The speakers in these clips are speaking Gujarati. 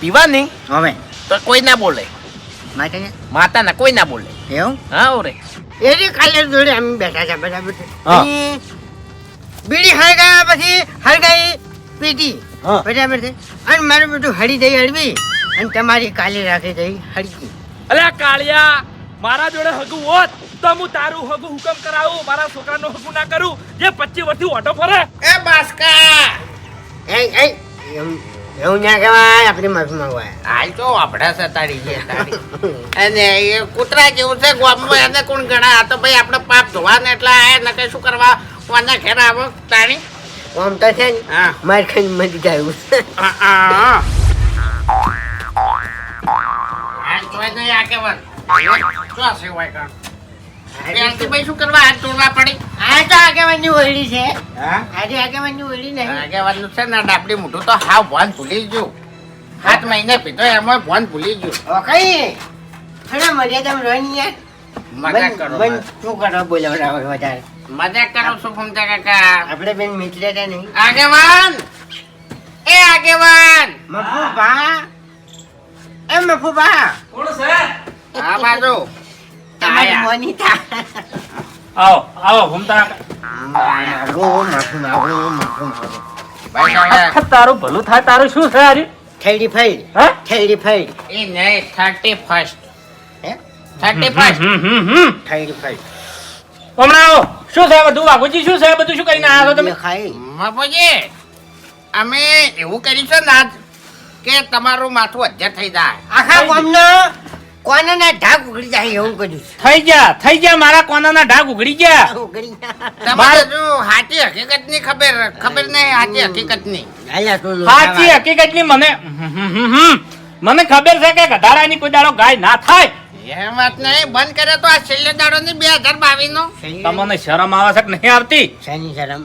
પીવા નહીં હવે. તો કોઈ ના બોલે. માતા ના કોઈ ના બોલે. એવું? હા ઓરે. એની કાલે જોડે અમે બેઠા છે બરાબર બીડી હળગાવ્યા પછી હળગાવી પીધી. બરાબર છે. અને મારું બધું હળી દઈ હળવી અને તમારી કાલે રાખી દઈ હળગી. અરે કાળિયા મારા જોડે હગું હોત તો હું તારું હગું હુકમ કરાવું મારા છોકરાનું હગું ના કરું. જે પચીસ વર્ષથી ઓટો ફરે. એ બાસ્કા! એ એ એવું ના કહેવાય આપણી માફી માંગવાય. હાલ તો આપડા છે તારી. જે અને એ કૂતરા જેવું છે ગામમાં એને કોણ ગણા આ તો ભાઈ આપણે પાપ ધોવાને એટલે આયા નકે શું કરવા? કોના ઘેર આવો તાણી. આમ તો છે ને માર ખાઈને મરી જાય આ, આ, આ. હાલ જોઈ નહીં આગેવાન. શું હશે હોય કાં? ત્યાંથી ભાઈ શું કરવા? હાથ જોડવા પડી. આ તો છે. હા? આજે આગેવાની ઓયડી નહીં. આગેવાનનું છે ને ડાબડી મોઢું તો હાવ ભોન ભૂલી ગયું. સાત મહિને પીધો એમાં ભોન ભૂલી ગયું. ઓ કઈ? થોડા મર્યાદા રોની યાર. મજાક કરો શું કરો બોલાવડાવો વધારે? મજાક કરો છું ફૂમતા કાકા? આપણે બેન મિત્ર હતા નહીં. આગેવાન! એ આગેવાન! મફુબા એ મફુબા કોણ છે? આ બાજુ. તમારી આયા. મોનિતા આવો આવો ઘૂમતા માગો માફી માગો માફી માગો ભાઈ સાહેબ, તારું ભલું થાય તારું શું છે આજે ફાઈડ હે થેડી ફાઈડ એ નહીં થર્ટી ફર્સ્ટ હે થર્ટી ફર્સ્ટ હમ હમ હમણાં આવો શું છે બધું બાપુજી શું છે બધું શું કરીને આવ્યા છો તમે ખાઈ બાપુજી અમે એવું કરીશું છે ને આજ કે તમારું માથું અધ્યર થઈ જાય આખા ગામનો કોનાના ઢાક ઉઘડી જાય એવું કર્યું થઈ ગયા થઈ ગયા મારા કોનાના ઢાક ઉઘડી ગયા. ઉઘડી તમારે હજુ સાચી હકીકતની ખબર ખબર નહીં સાચી હકીકતની હાચી હકીકતની હકીકતની મને. મને ખબર છે કે ગધાડાની કોઈ દાડો ગાય ના થાય. એ વાત નહીં બંધ કરે તો આ છેલ્લે દાડો ની બે હજાર બાવીસ નો તમને શરમ આવે છે કે નહીં આવતી? શની શરમ?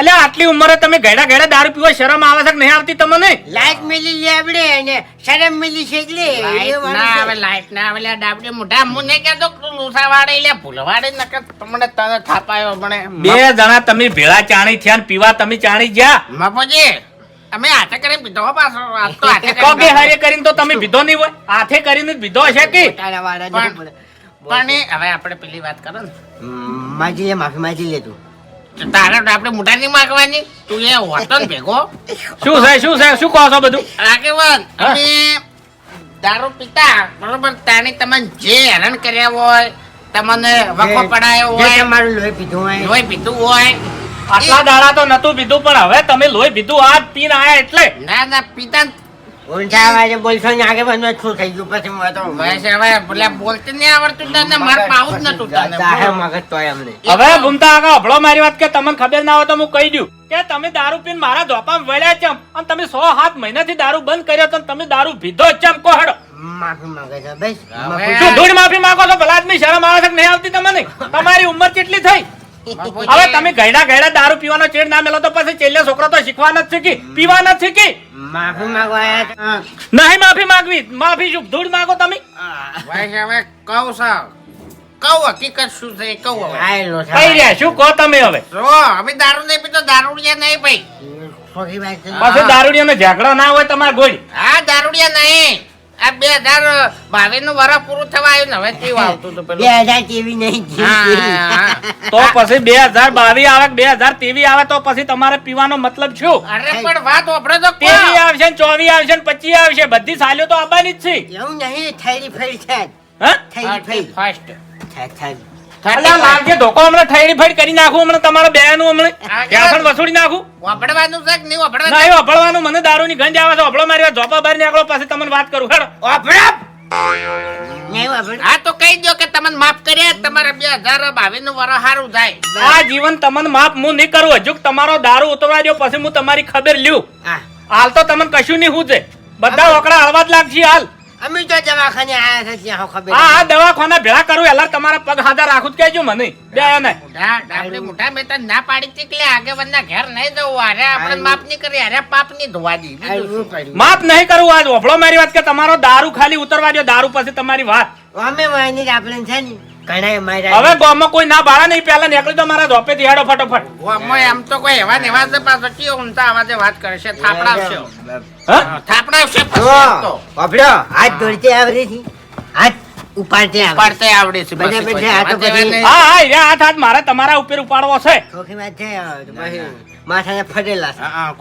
એટલે આટલી ઉંમરે તમે ગયડા ગયડા દારૂ પીવા શરમ આવે છે કે નહીં આવતી તમને? લાઈટ મિલી લે આપણે અને શરમ મિલી છે એટલે. ના આવે લાઈટ ના આવે લે ડાબડે મોઢા હું કે તો લૂસા વાડે લે ભૂલવાડે નકર તમને તને થાપાયો મને બે જણા તમે ભેળા ચાણી થયા ને પીવા તમે ચાણી ગયા. મફોજી અમે હાથે કરીને પીધો પાછો. આજ તો હાથે કરીને કોકે હારે કરીને તો તમે પીધો નહીં હોય. હાથે કરીને પીધો છે કે? પણ-. પણ હવે આપણે પેલી વાત કરો ને. માજી લે માફી માજી લે તો. તારે આપણે મોઢા નહીં માગવાની તું એ હોતો ભેગો? શું છે શું છે શું કહો છો બધું? આગેવાન અમે દારૂ પીતા બરોબર? તાણી તમને જે હેરાન કર્યા હોય તમને વખો પડાયો હોય તમારું લોહી પીધું હોય. લોહી પીધું હોય આટલા દાડા તો નતું પીધું પણ હવે તમે લોહી પીધું આ પી આયા એટલે? ના ના પીતા ઊંચા અવાજે બોલશો ને આગે બંધ શું થઈ ગયું? પછી હું તો વયસ હવે પેલા બોલતે નહીં આવડતું તને માર પાવું જ નતું તને. જાહે મગજ તોય અમને હવે ભૂમતા આગળ હભળો મારી વાત કે તમને ખબર ના હોય તો હું કહી દઉં કે તમે દારૂ પીને મારા ધોપામાં વળ્યા છે અને તમે સો સાત મહિનાથી દારૂ બંધ કર્યો તો તમે દારૂ પીધો જ ચમ કહો હેડો. માફી માંગે છે બસ. શું ધૂળ માફી માંગો છો? ભલા આદમી શરમ આવે છે કે નહીં આવતી તમને? તમારી ઉંમર કેટલી થઈ? હવે તમે ગયડા ગયડા દારૂ પીવાનો ચેડ ના મેલો તો પછી ચેલ્લે છોકરો તો શીખવા નથી શીખી પીવા છે કે? માફી માંગવા આયા નહીં માફી માંગવી. માફી શું? ધૂળ માંગો તમે. ભાઈ હવે કહું છું કહું હકીકત શું છે કહું હવે. આયેલો છે કઈ રહ્યા શું કહો તમે હવે? જો અમે દારૂ નહીં પીતો દારૂડિયા નહીં ભાઈ. પછી દારૂડિયાનો ઝઘડો ના હોય તમારે ગોળી. હા દારૂડિયા નહીં. આ બે હજાર બાવીસનું વર્ષ પૂરું થવા આવ્યું હવે કેવું આવતું હતું બે હજાર કેવી નહીં. તો પછી બે હજાર બાવીસ આવે બે હજાર તેવી આવે તો પછી તમારે પીવાનો મતલબ શું? અરે પણ વાત આપણે તો. તેવી આવશે ને ચોવી આવશે ને પચીસ આવશે બધી સાલ્યો તો આવવાની જ છે. એવું નહીં થેલી ફરી છે હા? થેલી ફેરી ફર્સ્ટ છે છે લાગજે ધોકો હમણાં ઠેરી ફેરી કરી નાખું હમણાં તમારા બેનું હમણાં. હા, વસૂડી નાખું. વાપરવાનું છે નહીં વાપરવાનું? ના એ મને દારૂની ગંજ આવે છે. અભળો મારી વાત બહાર નીકળો પછી તમને વાત કરું. હેડો? હા તો કહી દો કે તમને માફ કર્યા તમારે બે હજાર બાવીસનું વર સારું થાય આ જીવન તમને માફ હું નહીં કરું. હજુ તમારો દારૂ ઉતરવા દો પછી હું તમારી ખબર લ્યું. હાલ તો તમને કશું નહીં હું છે બધા ઓકડા હળવા જ લાગશે હાલ. અમે તો દવાખાને આયા છે ત્યાં ખબર હા હા દવાખાના ભેળા કરું એલા તમારા પગ હાથા રાખું જ કહેજો મને. બે ને મોઢા મોટા મેં તને ના પાડી હતી કે આગેવાનના ઘેર નહીં જવું. અરે આપણે માફ નહીં કરી અરે પાપ નહીં ધોવા દી માફ નહીં કરવું આજ ઓફળો મારી વાત કે તમારો દારૂ ખાલી ઉતરવા દો દારૂ પછી તમારી વાત. અમે વાયની આપણે છે ને કણાય માર્યા હવે ગામમાં કોઈ ના બાળા નહીં પેલા નીકળી તો મારા ધોપેથી હેડો ફટોફટ. ગામમાં એમ તો કોઈ એવા ને છે પાછો ચિયો ઊંચા અવાજે વાત કરશે થાપડાવશે. હા? થાપડાવશે જો, પછી બાપડો, હાથ દોડતી આવડે છે. હાથ ઉપાડતી આવડે પડતે આવડે છે બધા પછી કોઈ બધા આ તો જવા પછી- હા હા રે હાથ હાથ મારે તમારા ઉપર ઉપાડવો છે. ખોખી માં છે માથાને ફરેલા છે. હા,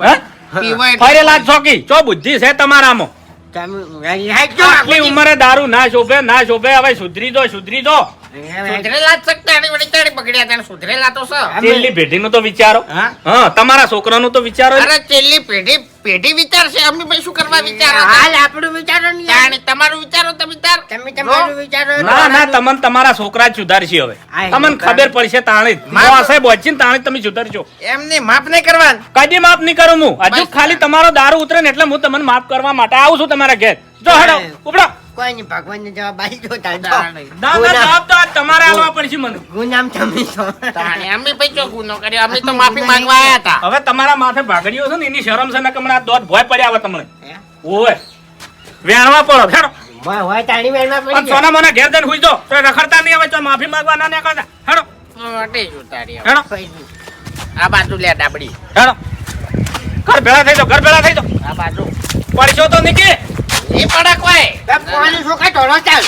હા, કોઈ ફરેલા ચોકી ચો બુદ્ધિ છે તમારામાં? તમે આટલી ઉંમરે દારૂ ના શોભે ના શોભે હવે સુધરી દો સુધરી જો. સુધરેલા જ શકતા એની વળી તાળી પકડ્યા તને સુધરેલા તો છે. છેલ્લી પેઢીનું તો વિચારો. હા? હા તમારા છોકરાનું તો વિચારો અરે છેલ્લી પેઢી પેઢી વિચારશે અમે ભાઈ શું કરવા વિચારો હાલ આપણું વિચારો ને યાર. તમારું વિચારો તમે તાર. તમે તમારું વિચારો ના ના તમને તમારા છોકરા સુધારશે હવે. તમને ખબર પડશે તાણી. જ સાહેબ તાણી તમે સુધારજો. એમને માફ નહીં કરવા કદી માફ નહીં કરું હું. હજુ ખાલી તમારો દારૂ ઉતરે ને એટલે હું તમને માફ કરવા માટે આવું છું તમારા ઘેર. જો હડો. ઉપડો. કોઈ નહીં ભગવાનને જવાબ આવી જો દાદા તો. ના ના જવાબ તો તમારે આલવા પડશે મને. ગુનામ તમે છો. તાણે અમે ભાઈ ગુનો કર્યો અમે તો માફી માંગવા આયા હતા. હવે તમારા માથે ભાગડીઓ છે ને એની શરમ છે ને કે મને આ દોધ ભોય પડ્યા આવે તમને. ઓય વેણવા પડો હેડો હોય હોય તાણી વેણવા પડી અને સોના મને ઘેર જઈને હુઈ જો તો રખડતા નહીં હવે તો માફી માંગવા ના નીકળતા. હેડો. મોટી જો તારી હેડો. આ બાજુ લે ડાબડી. હેડો. ઘર ભેળા થઈ જાઓ ઘર ભેળા થઈ જાઓ. આ બાજુ. પડશો તો નીકળે. એ પડક હોય બે બાપ, કોની છોકરા ઢોળો ચાલ.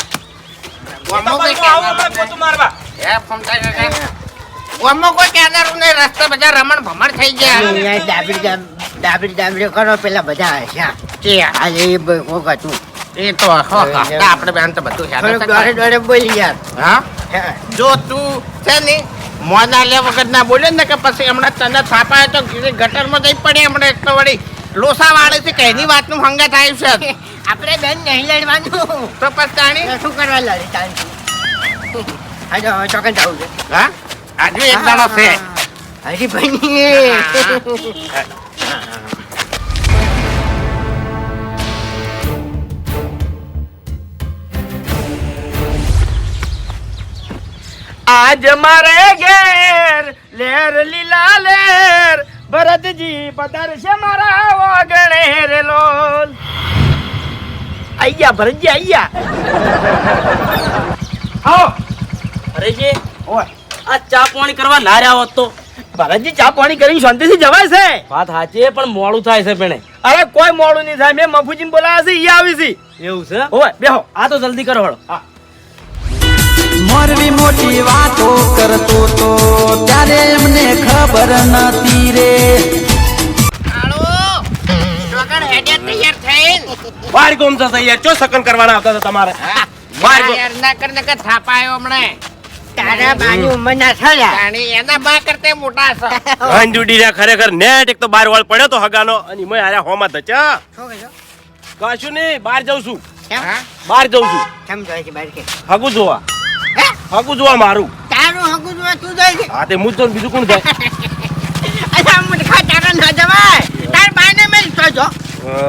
ઓમો કોઈ કહેનારું મારવા. એ ફમતા કાકા. ઓમો કોઈ કહેનારું નહીં. રસ્તે બધા રમણ ભમણ થઈ ગયા. અહીંયા ડાબડી ડાબ- ડાબડી ડાબડી કરો પેલા બધા હસ્યા. કે આજે એ બ- કોક હતું. એ તો આપણે બેન તો બધું થતા. દોડે દોડે બોલી યાર. હા? જો તું છે ને મોના લે વગર ના બોલે ને કે પછી હમણાં તને થાપાય તો ગટરમાં જઈ પડે હમણાં એક તો વળી લોસા વાળે છે કે એની વાતનું હંગા આવ્યું છે. આપણે બેન નહીં લડવાનું. તો પસ્તાણી? શું કરવા લડી તાણી આજે હવે ચોકન જવું છે. હા? આજે એક દાડો છે. હરીભાઈ આજ મારે ઘેર લેર લીલા લેર ભરતજી પધારશે મારા વાગણેર રે લોલ. આઈયા ભરતજી આઈયા આવો અરે જે ઓય આ ચા પાણી કરવા ના રહ્યા હોત તો ભરતજી ચા પાણી કરીને શાંતિથી જવાય છે વાત સાચી પણ મોડું થાય છે પેણે અરે કોઈ મોડું નહીં થાય મેં મફુજીને બોલાવ્યા છે ઈ આવી છે એવું છે ઓય બેહો આ તો જલ્દી કરો હળો મોરવી મોટી વાતો કરતો તો ત્યારે એમને ખબર નતી રે. આળો હેડે તૈયાર થઈને. વાર ગોમ જશે યાર ચો સકન કરવાના આવતા હતા તમારે હા વાર યાર ના કર ને કે થાપાયો હમણે તારા બાની ઉંમરના થયા તાણી એના બા કરતે મોટા છે રે ખરેખર નેટ એક તો બાર વાળ પડ્યો તો હગાનો અને મય આરે હોમાં ધચા શું કહ્યું? કશું નહીં બહાર જઉં છું? હા બહાર જઉં છું કેમ જાય છે બહાર કે? હગુ જોવા હે? હગું જોવા મારું તારું હગુ જોવા તું જાય છે? હા તે મુજ તો બીજું કોણ જાય અચ્છા, મૂર્ખા, તારા ના જવાય. તાર બાને મેલ તો જો.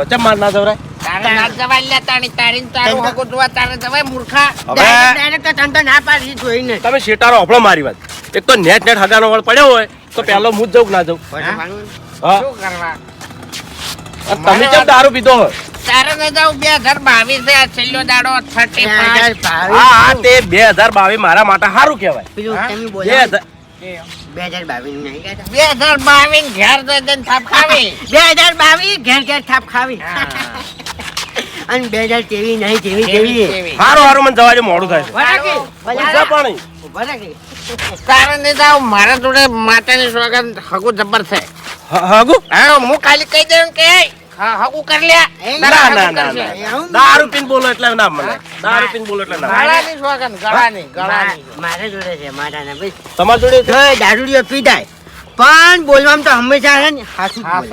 ચમ માર ના જવરાય તારે ના જવાય લે તાણી. તારી તારું હગું જોવા તારે જવાય મૂર્ખા. હવે Direct- direct તો તને તો ના પાડી જોઈને. તમે શેટારો હફળો મારી વાત. એક તો નેટ નેટ હગાનો વાળ પડ્યો હોય તો પહેલો હું જ કે ના જઉં? શું કરવા? તમે કેમ દારૂ પીધો હોય? તારે ન જાવ બે હજાર બાવીસ છેલ્લો દાડો થર્ટી બે હજાર બાવીસ. હા હા તે બે હજાર બાવીસ મારા માટે સારું કહેવાય. પેલું હા? તમે બે હજાર બે હજાર બાવીસ ઘેર ઘેર ઘેર થાપ ખાવી. હા. અને બે હજાર તેવી નહીં તેવી તેવી. સારું સારું મને જવા દે મોડું થાય. પાણી. કારણ નહીં જાવ મારા જોડે માતાની સ્વાગત હગુ જબર છે. હગુ? હા હું ખાલી કહી દઉં કે હા કરી લે. ના ના ના દારૂ પીને બોલો એટલે ના મને. દારૂ પીને બોલો એટલે ના ગળાની સોગંદ ગળાની ગળાની. મારા જોડે છે મારા ને ભાઈ. તમારી જોડે પીધાય પણ બોલવામાં તો હંમેશા છે ને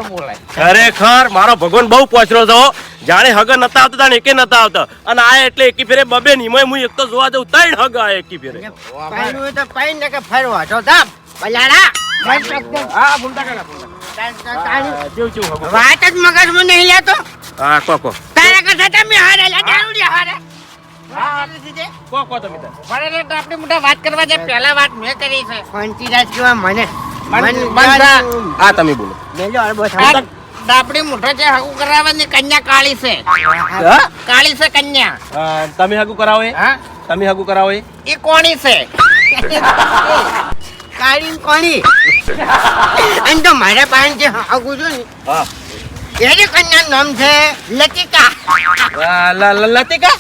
બોલાય ખરેખર મારો ભગવાન બહુ પોચરો છો. જાણે હગ નતા આવતા તાણે એકે નતા આવતા. અને આ એટલે એકી ફેરે બબે ની હું એક તો જોવા જઉં ત્રણ હગ આ એકી ફેરે. હોય તો પાડી ને કે ફરવા. તો તાપ બલાડા. હા કાકા વાત જ મગજમાં નહીં લેતો. હા કો કો. તારા કરતા તમે હારે લે દારૂડિયા હારે. કો કો તમે તાર. આપણે મોટા વાત કરવા જાય પહેલા વાત મેં કરી છે. પંચીરાજ કેવા મન- હા તમે બોલો. મેલો અડબો આ થાય. ડાપડી મોઢો છે હગું કરાવવાની કન્યા કાળી છે. કાળી છે કન્યા. તમે હગું કરાવો એ. હા? તમે હાકુ કરાવો એ. કોણી છે. કાળી કોણી. અને તો મારા પાસે જે હાગું છું ને હા. એની કન્યાનું નામ છે લતિકા. લતિકા?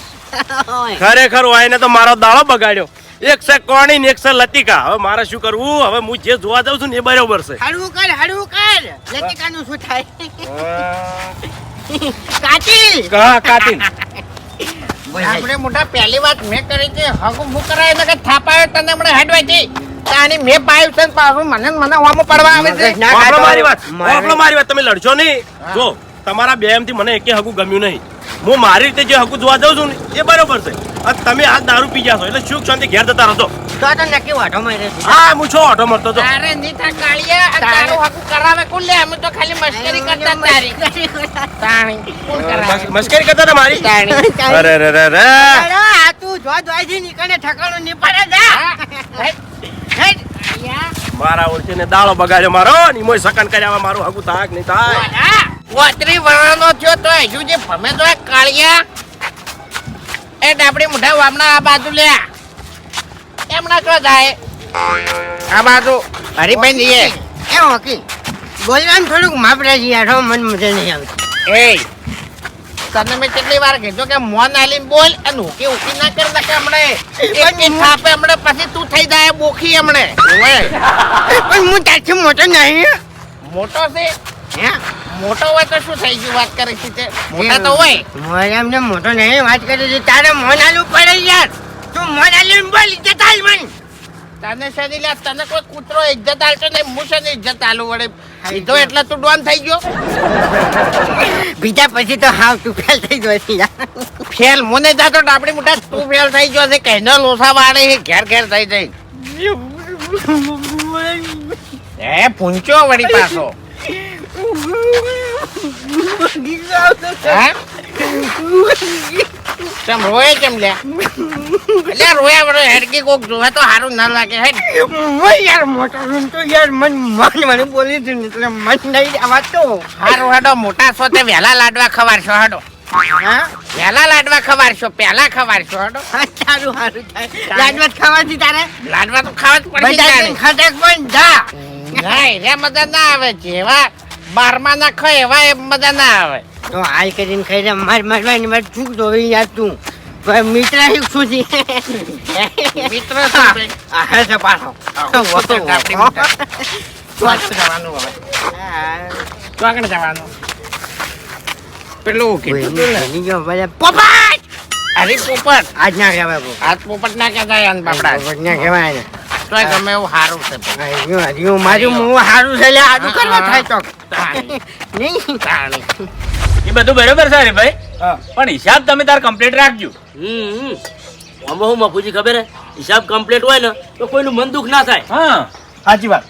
ખરેખર હોય ને તો મારો દાળો બગાડ્યો. એક છે કોણી ને એક છે લતિકા. હવે મારે શું કરવું? હવે હું જે જોવા જાઉં છું ને એ બરોબર છે. હળવું કર હળવું કર લતિકાનું શું થાય? કાતિલ. કા કાતિલ. આપણે મોટા પહેલી વાત મેં કરી છે હગુ મુ કરાય ને કે થાપાયો તને હમણાં હેડવાથી. તાની મેં પાયું છે ને પાછું મને ને મને હોમો પડવા આવે છે. ના. મારી વાત મારી વાત તમે લડશો નહીં. જો તમારા બે એમથી મને એકે હગુ ગમ્યું નહીં. હું મારી રીતે જે હકુ જોવા જાઉં છું ને એ બરોબર છે. અને તમે આ દારૂ પી જાશો એટલે સુખ શાંતિ ઘેર જતા રહો તો તો નક્કી વાઢો મારે હા હું છો ઓટો મરતો તો તારે નીઠા કાળિયા અને તારે- તારું હગું કરાવે કોણ લે? અમે તો ખાલી મસ્કરી કરતા તારી. તાણી કોણ કરાવે? મસ્કરી કરતા મારી? તાણી. અરે રે રે રે અરે, આ તું જો જોઈથી નીકળે ઠકાણો જા. મારા ઓળખીને દાળો બગાડ્યો મારો ની મોય સકન કર્યા મારું હગું થાક નહીં થાય. પોત્રી વર્ણનો થયો તો હજુ જે ભમે તો કાળિયા. એ ડાબડી મુઠા વામના આ બાજુ લ્યા એમના કહો જાય? આ બાજુ હરીભાઈ નહીં એ હોકી. બોલવાનું થોડુંક માપ રાખી મન હો, મને મજા નહીં આવતી. એ તને મેં કેટલી વાર કીધું કે મોન આલીન બોલ અને ઉકી ઉકી ના કરી નાખે હમણે. એક એક થાપે હમણે પછી તું થઈ જાય બોખી હમણે. ઓવે પણ હું તારથી મોટો નહીં મોટો છે? હે? મોટો હોય તો શું થઈ ગયું વાત કરે છે તે? મોટા તો હોય. મોર એમને મોટો નહીં વાત કરી તારે મોન આલું પડે યાર. તું મોન આલીન બોલ કે તાલ મન. તને શેની લે તને કોઈ કૂતરો ઇજ્જત આલતો ને હું શેની ઇજ્જત આલું વડે લીધો એટલે તું ડોન થઈ ગયો. બીજા પછી તો હાવ તું ફેલ થઈ ગયો છે ફેલ મને જાતો ડાબડી મોટા તું ફેલ થઈ ગયો છે કહેનો લોસા વાળે છે ઘેર ઘેર થઈ જઈ. એ પૂંચો વળી પાછો. હા? ચમ રોય કેમ લે? એટલે રોયા બરો હેડકી કોક જોવે તો સારું ના લાગે હે યાર મોટા છું તો યાર મન મન મને બોલી દીધું એટલે મન નહીં આવા તો. હારો હેડો મોટા છો તે વહેલા લાડવા ખવારશો હેડો. વહેલા લાડવા ખવારશો પહેલા ખવારશો સારું સારું થાય. લાડવા ખાવાથી તારે? લાડવા તો ખાવા જ પડશે બધા ખટક પણ જા નહીં રે મજા ના આવે જેવા બારમા ના ખાય એવા એ મજા ના આવે. તો હાલ કરીને ખાઈને માર મારવાની માર ચૂક જોઈ યાર તું. ભાઈ મિત્ર શું છે? મિત્ર હે છે પાછો. વખત કાપી જવાનું હવે? હા. જવાનું? પેલું કીધું તું ને? પોપટ! અરે પોપટ! આજ ના કહેવાય આજ પોપટ ના કહેતા યાર બાપડા. પોપટ ના કહેવાય ને તોય ગમે એવું સારું છે મારું મોં હારું છે લે આદુ કરવા થાય તો. નહીં. તાણી. એ બધું બરોબર છે ભાઈ પણ હિસાબ તમે તાર કમ્પ્લીટ રાખજો. હમ આમાં હું મફુજી ખબર હે? હિસાબ કમ્પ્લીટ હોય ને તો કોઈનું મન દુખ ના થાય. હા. સાચી વાત.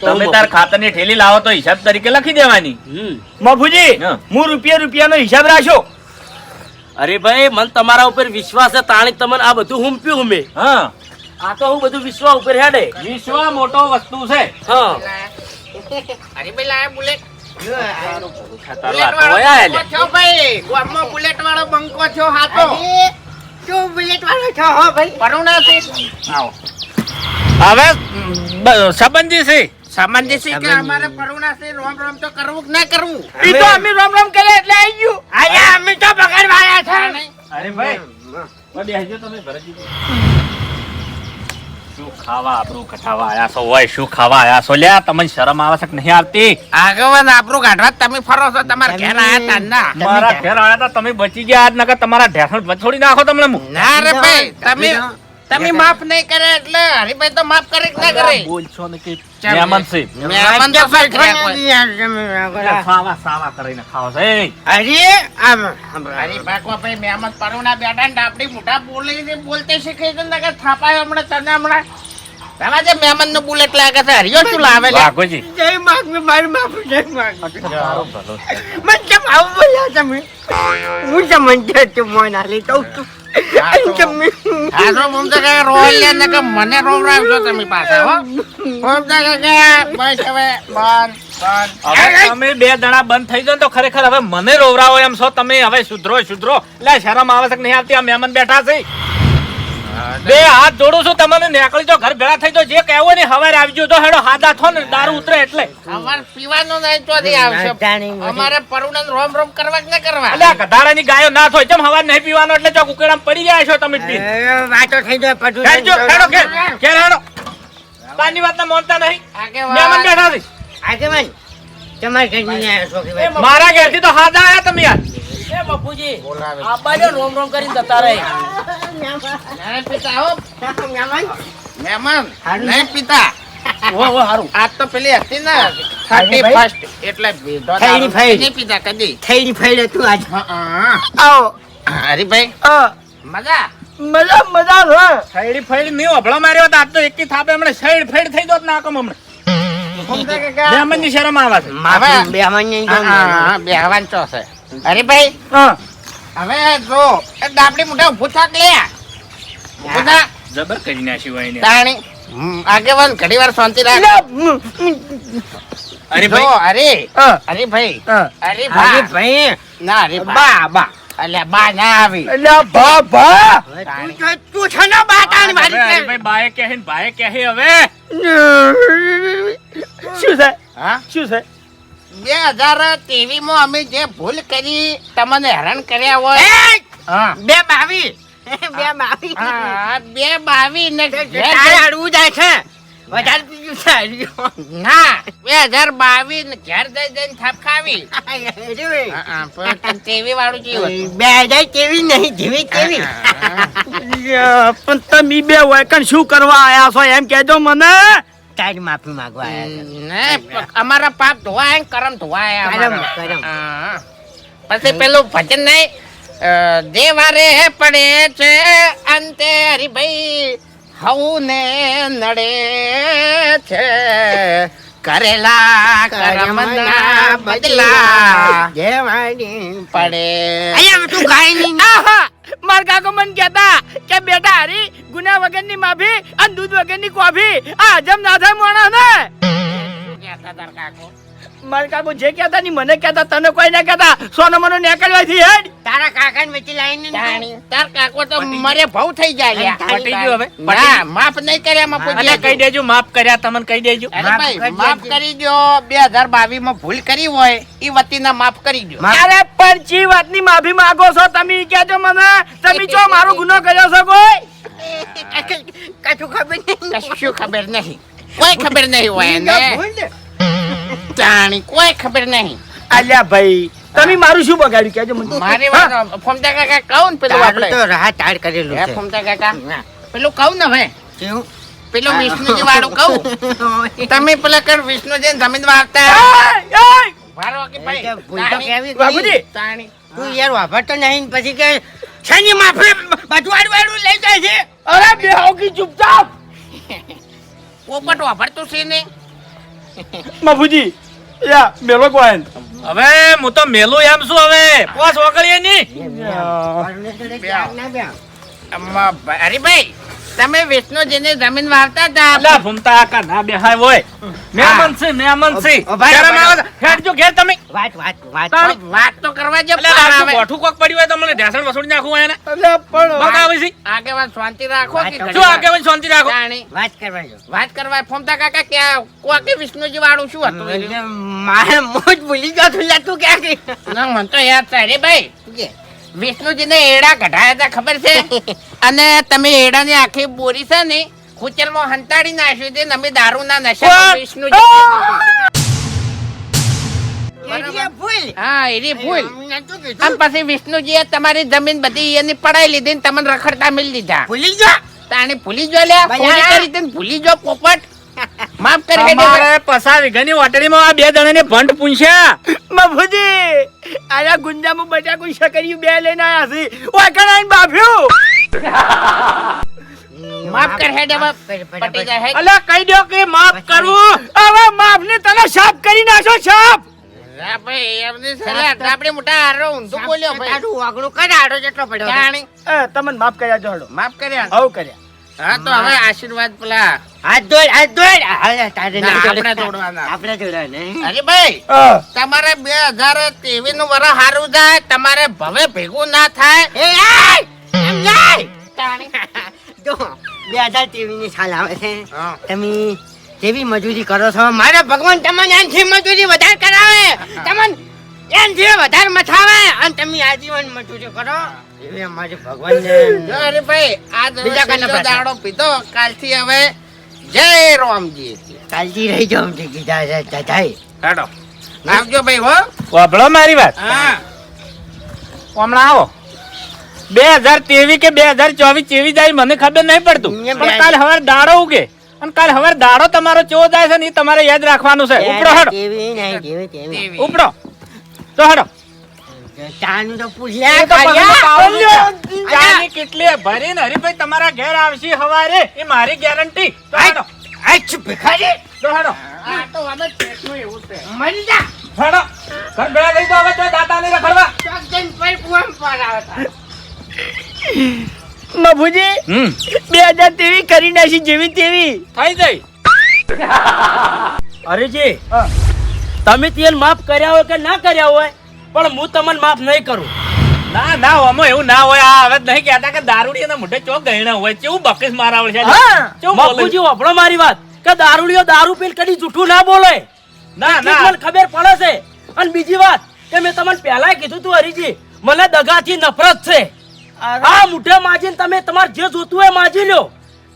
તમે તાર ખાતાની ખાતરની ઠેલી લાવો તો હિસાબ તરીકે લખી દેવાની. હમ. મફુજી હા. હું રૂપિયા રૂપિયાનો હિસાબ રાખશો. અરે ભાઈ મન તમારા ઉપર વિશ્વાસ છે તાણી તમને આ બધું હુંપ્યું મેં હા. આ તો હું બધું વિશ્વાસ ઉપર હેડે. વિશ્વ મોટો વસ્તુ છે. હા. અરે ભાઈ લાયા બુલેટ બુલેટ વાળો બંકો છો ભાઈ. ગામમાં બુલેટ વાળો બંકો છો હાથો. તું બુલેટ વાળો છો હો ભાઈ? પરુણા છે આવો. હવે સંબંધી છે સંબંધી છે કે અમારે પરુણા છે રોમ રોમ તો કરવું કે ના કરવું? ઈ તો અમે રોમ રોમ કરે એટલે આવી ગયું. અમે તો બગાડવાના છે. અરે ભાઈ તમે ભરતજી. શું ખાવા આપણું કઠાવા આયા છો? હોય શું ખાવા આયા છો? લ્યા તમને શરમ આવે છે કે નહીં આવતી? આગળ આપણું કાઢવા તમે ફરો છો તમારા ઘેર આયા તા ના. મારા ઘેર આયા તા તમે બચી ગયા આજ નકર તમારા ઢેસણ છોડી નાખો તમને ના રે ભાઈ તમે તમે માફ નહીં કરે એટલે હરીભાઈ તો માફ કરે ના કરે? બોલ છો ને કે. મહેમાન છે મહેમાન તો ફર. ખાવા સાવા કરીને ખાવ છે. અરે આમ અરે. બાકવા ભાઈ મહેમાન પરોના બેઠા ને આપડી મોટા બોલે ને બોલતે શીખે છે ને કે થાપાયો હમણાં તને હમણાં. તમારા જે મહેમાનનું બુલેટ લાગે છે હરિયો શું લાવે લે વાઘોજી. જય માગ મેં મારી માફ જય માગ છે. મને કેમ આવું બોલ્યા તમે? હું તો મંજર છું મોન આલી તો તું તમે મમતા કાકા રોલ ને કે મને રોવડાવજો તમે પાછા હો. મમતા કાકા બસ હવે બંધ હવે તમે બે દણા બંધ થઈ જાઓ ને તો ખરેખર હવે મને રોવરાવો એમ છો. તમે હવે સુધરો સુધરો. એટલે શરમ આવે છે કે નહીં આવતી? આ મહેમાન બેઠા છે. બે હાથ જોડું છું તમને નીકળી જો ઘર ભેળા થઈ જો જે કહેવો ને હવાર આવજો. તો હેડો હાદા થો ને દારૂ ઉતરે એટલે. અમારે પીવાનો નહીં ચોથી આવશે? અમારે પરુણન રોમ રોમ કરવા કે ન કરવા? અલ્યા ગધાડાની ગાયો ના થોય. જેમ હવાર નહીં પીવાનો એટલે જો ઉકેડામાં પડી જાય છો તમે પી એ વાતો થઈ જાય પડું હેડજો હેડો કે કે હેડો. પાની વાત માનતા નહીં. મહેમાન બેઠા છે. આગેવાન તમારા ઘરની નહીં આવ્યો છોકરી મારા ઘેરથી તો હાદા આયા તમે યાર. એ બાપુજી? આ બાજુ રોમ રોમ કરીને જતા રહે. નહીં પીતા હો. મહેમાન મહેમાન નહીં પીતા. ઓ ઓ હારું. આજ તો પેલી હતી ને થર્ટી ભાઈ? ફર્સ્ટ એટલે પીધો થઈડી નહીં પીતા કદી. થઈડી ફાઈડ હતું આજ. આવો હરીભાઈ મજા? મજા મજા લો ફૈડી ફૈડી નહીં માર્યો તો આજ તો એકી થાપે હમણાં શેડ ફેડ થઈ દોત નાકમ હમણાં. સમજા કાકા? શરમ આવે છે. માફી બે આમાં નહીં હા, હા, હા, બેહવાન ચો છે ભાઈ હવે જો ડાબડી મોઢા ઊભું થાક લે. થા. જબર કરી નાખ્યું હોય ને તાણી. હમ, આગેવાન ઘડી વાર શાંતિ રાખ. અરે ભાઈ. અરે. અરે ભાઈ. અરે ભાઈ ભાઈ. ના અરે બા. બા અલ્યા બા ના આવી. ભા ભા બા. તો તું છે ને બાટાની હવે મારી હરીભાઈ બાએ કહે ને ભાઈએ કહે હવે. શું છે હા? શું છે બે હજાર ત્રેવીસમાં અમે જે ભૂલ કરી તમને હેરાન કર્યા હોય. બે બાવી. બે બાવી. બે બાવી ને અડવું જાય છે. વધારે ના બે હજાર બાવીસ ને ઘેર જઈ જઈને થાપ ખાવી તેવી વાળું બે હજાર કેવી નહીં જેવી કેવી પણ તમે બે વાયકણ શું કરવા આયા છો? એમ કહેજો મને. તારી માફી માંગવા આવ્યા ને અમારા પાપ ધોવાય કરમ ધોવાય કરમ, કરમ. પછી પેલું ભજન નહીં દેવારે પડે છે અંતે હરિભાઈ હવને નડે છે. કરેલા કરમના બદલા જેવાની પડે. અહીંયા તું ગાય નહીં. માર કાકો મન કહેતા કે બેટા હરી ગુના વગરની માફી અને દૂધ વગરની કોફી. આ હજમ ના થાય મોણા ને. કહેતા તાર કાકો? માર કાકો જે કહેતા ની મને કહેતા તને કોઈ ના કહેતા. સોનો મનો નીકળવાથી હેડ. તારા કાકા ને વેચી લાવીને તાણી, તાર કાકો તો મરે ભવ થઈ જાય. પટી ગયો હવે? ના માફ નહીં કર્યા માં એટલે કહી દેજો માફ કર્યા તમને કહી દેજો. અરે ભાઈ, માફ કરી દો. બે હજાર બાવીસમાં ભૂલ કરી હોય એ વતીના માફ કરી દો. અરે પણ ચી વાતની માફી માંગો છો તમે ઈ કહેજો મને. તમે જો મારો ગુનો કર્યો છો કોઈ? કશું ખબર નહીં. કશું ખબર નહીં. કોઈ ખબર નહીં હોય ને. જાણી કોઈ ખબર નહીં. અલ્યા ભાઈ તમે મારું શું બગાડ્યું? કેજો મને. મારી વાત ફોમતા કાકા કહું ને પેલું આપણે. તો રાહ તાળ કરેલું છે. ફોમતા કાકા? પેલું કહું ને હવે. કેવું? પેલો વિષ્ણુજી વાળું કહું. તમે પેલા કર વિષ્ણુજી તમે એય! વારો કે ભાઈ. ભૂલ તો કેવી બાબુજી. તાણી. તું યાર વાપરતો નહીં પછી કે શેની માફે બધું આડું આડું લઈ જાય છે? અરે બે હોકી ચૂપચાપ! પોપટ વાપરતું છે ને મફુજી યા મેલો કોણ? હવે હું તો મેલું એમ શું હવે. પોસ ઓગળીએ ની આમાં ભ- અરે ભાઈ તમે વિષ્ણુજીની જમીન વાવતા હતા? અલા ભૂમતા આકા ના બેહાય હોય. મહેમાન છે મહેમાન છે. શરમ. આવે છે. હેડજો ઘેર તમે. વાત વાત વાત વાત તો કરવા જો એટલે આ આવે. મોઢું કોક પડ્યું હોય તો મને ઢેસણ વસોડી નાખું એને. અલ્યા પણ બગાવે છે. આગેવાન શાંતિ રાખો કે જો આગે. આગેવાન શાંતિ રાખો. વાત કરવા જો વાત કરવા ફોમતા કાકા ક્યાં કોક વિષ્ણુજી વાળું શું હતું એટલે મારે મોજ ભૂલી ગયો તું તું ક્યાં ના મન તો યાદ છે. અરે ભાઈ વિષ્ણુજીને એડા કઢાયા હતા ખબર છે? અને તમે એડાની આખી બોરી છે ને ખુચલમાં હંતાડી નાખ્યું છે અમે દારૂના નશા વિષ્ણુજી. હા એની ભૂલ. આમ પછી વિષ્ણુજીએ તમારી જમીન બધી એની પડાઈ લીધી ને તમને રખડતા મિલ દીધા. ભૂલી ગયો તાણી ભૂલી જો. કરી ભૂલી જો પોપટ. માફ કરી દે મારે પસા વીઘાની વાટડીમાં આ બે જણાને ભંડ પૂંછ્યા. બાપુજી આયા ગુંજામાં બટાકું શકર્યું બે લઈને આયા છે. ઓય કણાઈને બાફ્યું. માફ કર હે હવે પટી જાય હે. અલા કહી દો કે માફ કરવું હવે માફ ને તને સાફ કરી નાખો એ તમને માફ કર્યા જો માફ કર્યા. કર્યા. હા તો હવે આશીર્વાદ પેલા. હાથ ધોઈ હાથ ધોઈ. હાલે તારે ના, નહીં આપણે જોડે. આપણે જોડે નહીં. હરીભાઈ તમારે બે હજાર ત્રેવીસનું વરસ સારું જાય તમારે ભવે ભેગું ના થાય. એ! જો બે હજાર તેવીસની સાલ આવે છે. તમે કેવી મજૂરી કરો છો મારે ભગવાન તમને એનથી મજૂરી વધારે કરાવે. તમને એનથી વધારે મથાવે અને તમે આજીવન મજૂરી કરો. એવી અમારે ભગવાન જો હરીભાઈ આજ હવે બીજા દાડો પીધો કાલથી હવે જય રામજી. કાલથી રહી જાઉં છે કીધા છે જજાઈ હેડો. આવજો ભાઈ હો. વાપરો મારી વાત? હા. હમણાં આવો. બે હજાર ત્રેવીસ કે બે હજાર ચોવીસ ચેવી જાય મને ખબર નહીં પડતું. પણ કાલ હવાર દાડો ઉગે. અને કાલ હવાર દાડો તમારો ચેવો જાય છે ને એ તમારે યાદ રાખવાનું છે. ઉપડો હેડો. ઉપડો. તો હેડો. ચાનું તો એ પૂછ્યા તો પગમાં ખાયા. પાવલું છે. ચાની કેટલી ભરીને હરીભાઈ તમારા ઘેર આવશે હવારે એ મારી ગેરંટી તો આછ ભિખારી. તો આ તો હવે પેટનું એવું છે? મરી જા હેડો લઈ તો હવે તો દાતા નહીં રખડવા ચોકજન પર પુઆમ પર આવતા મફુજી બે હજાર તેવી કરી નાખી જેવી તેવી. થઈ જઈ અરેજી તમે તેલ માફ કર્યા હોય કે ના કર્યા હોય પણ હું તમને માફ નહીં કરું. ના ના આમાં એવું ના હોય. આ હવે નહીં કહેતા કે દારૂડી અને મોઢે ચોક ગયણા હોય. કેવું બકીસ મારાવડ છે? હા. કેવું બાપુજી આપણો મારી વાત. કે દારૂડીઓ દારૂ પીલ કદી જૂઠું ના બોલે. ના ના. મને ખબર પડે છે. અને બીજી વાત કે મેં તમને પહેલા કીધું તું હરીજી મને દગાથી નફરત છે. આ મુઠે માજીને તમે તમારે જે જોતું હોય માજી લ્યો.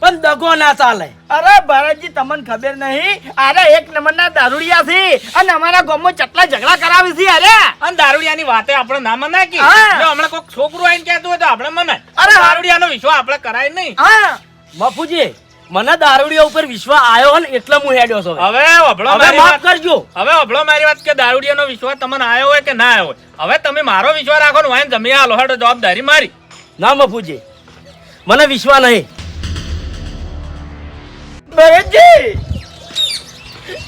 પણ દગો ના ચાલે. અરે ભરતજી તમને ખબર નહીં અરે એક નંબરના દારૂડિયા છે અને અમારા ગામમાં ચટલા ઝઘડા કરાવી છે અરે. અને દારૂડિયાની વાતે આપણે ના મનાય કે જો હમણાં કોઈક છોકરું આઈને કહેતું હોય તો આપણે મનાય. અરે દારૂડિયા દારૂડિયાનો વિશ્વાસ આપણે કરાય નહીં. હા. બાપુજી મને દારૂડિયા ઉપર વિશ્વાસ આવ્યો ને એટલે હું હેડ્યો છું. હવે. અભળો હવે મારી માફ વાત. કરજો. હવે અભળો મારી વાત કે દારૂડિયાનો વિશ્વાસ તમને આવ્યો હોય કે ના આવ્યો હોય. હવે તમે મારો વિશ્વાસ રાખો ને વાંચી જમી આલો હેડો જવાબદારી મારી. ના બાપુજી મને વિશ્વાસ નહીં. ભરતજી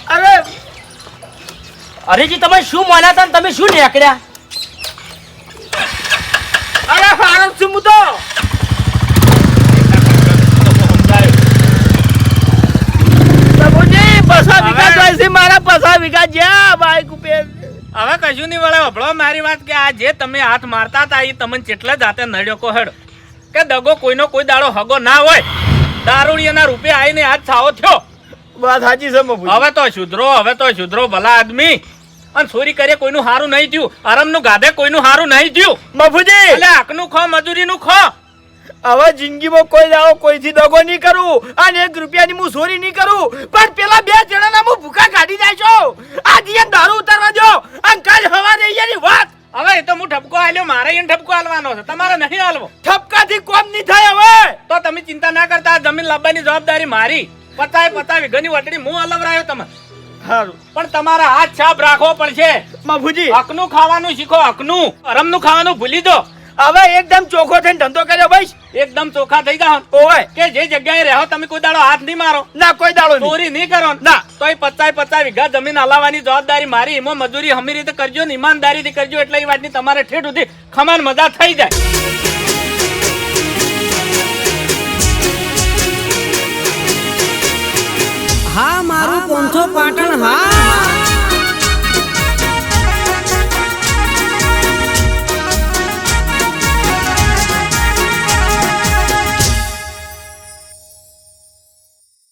અરે! અરેજી તમે શું માન્યા હતા તમે શું નીકળ્યા? અરે છું હું તો. હવે- મારા પસા વીઘા જ્યાં બાઈક ઉપર. હવે કશું નહીં વળે વભળો મારી વાત કે આ જે તમે હાથ મારતા હતા એ તમને કેટલા જાતે નડ્યો કો હેડો. કે દગો કોઈનો કોઈ દાડો હગો ના હોય. દારૂડિયાના રૂપે આવીને આજ થાવો થયો. વાત સાચી છે હવે તો સુધરો હવે તો સુધરો ભલા આદમી. અને ચોરી કરે કોઈનું હારું નહીં થયું. આરામનું ગાધે કોઈનું હારું નહીં થયું. મફુજી! એટલે આકનું ખો મજૂરીનું ખો. હવે જિંદગીમાં કોઈ દાડો કોઈથી દગો નહીં કરું. અને એક રૂપિયાની હું ચોરી નહીં કરું. પણ પેલા બે જણાના હું ભૂખા કાઢી જાય છો. આ દિયે દારૂ ઉતારવા દો અને કાલ હવારે અહીંયાની વાત. હવે એ તો હું ઠપકો આલ્યો મારે એને ઠપકો આલવાનો છે. તમારે નહીં આલવો. ઠપકાથી કોમ નહીં થાય હવે. તો તમે ચિંતા ના કરતા આ જમીન લાવવાની જવાબદારી મારી. પતાય પતાય વીઘાની વટડી હું અલવરાયો તમે સારું પણ તમારા હાથ છાપ રાખવો પડશે. મફુજી. હકનું ખાવાનું શીખો હકનું. અરમનું ખાવાનું ભૂલી દો હવે એકદમ ચોખ્ખો થઈને ધંધો કર્યો ભાઈ એકદમ ચોખ્ખા થઈ જાઓ. ઓય. કે જે જગ્યાએ રહો તમે કોઈ દાડો હાથ નહીં મારો. ના કોઈ દાડો ચોરી નહીં કરો. ના. તો એ પચાસ પચાસ વીઘા જમીન હલાવવાની જવાબદારી મારી. એમાં મજૂરી હમી રીતે કરજો ને ઈમાનદારીથી કરજો એટલે એ વાતની તમારે ઠેઠ સુધી ખમાન મજા થઈ જાય. હા મારું પોંથો પાટણ હા.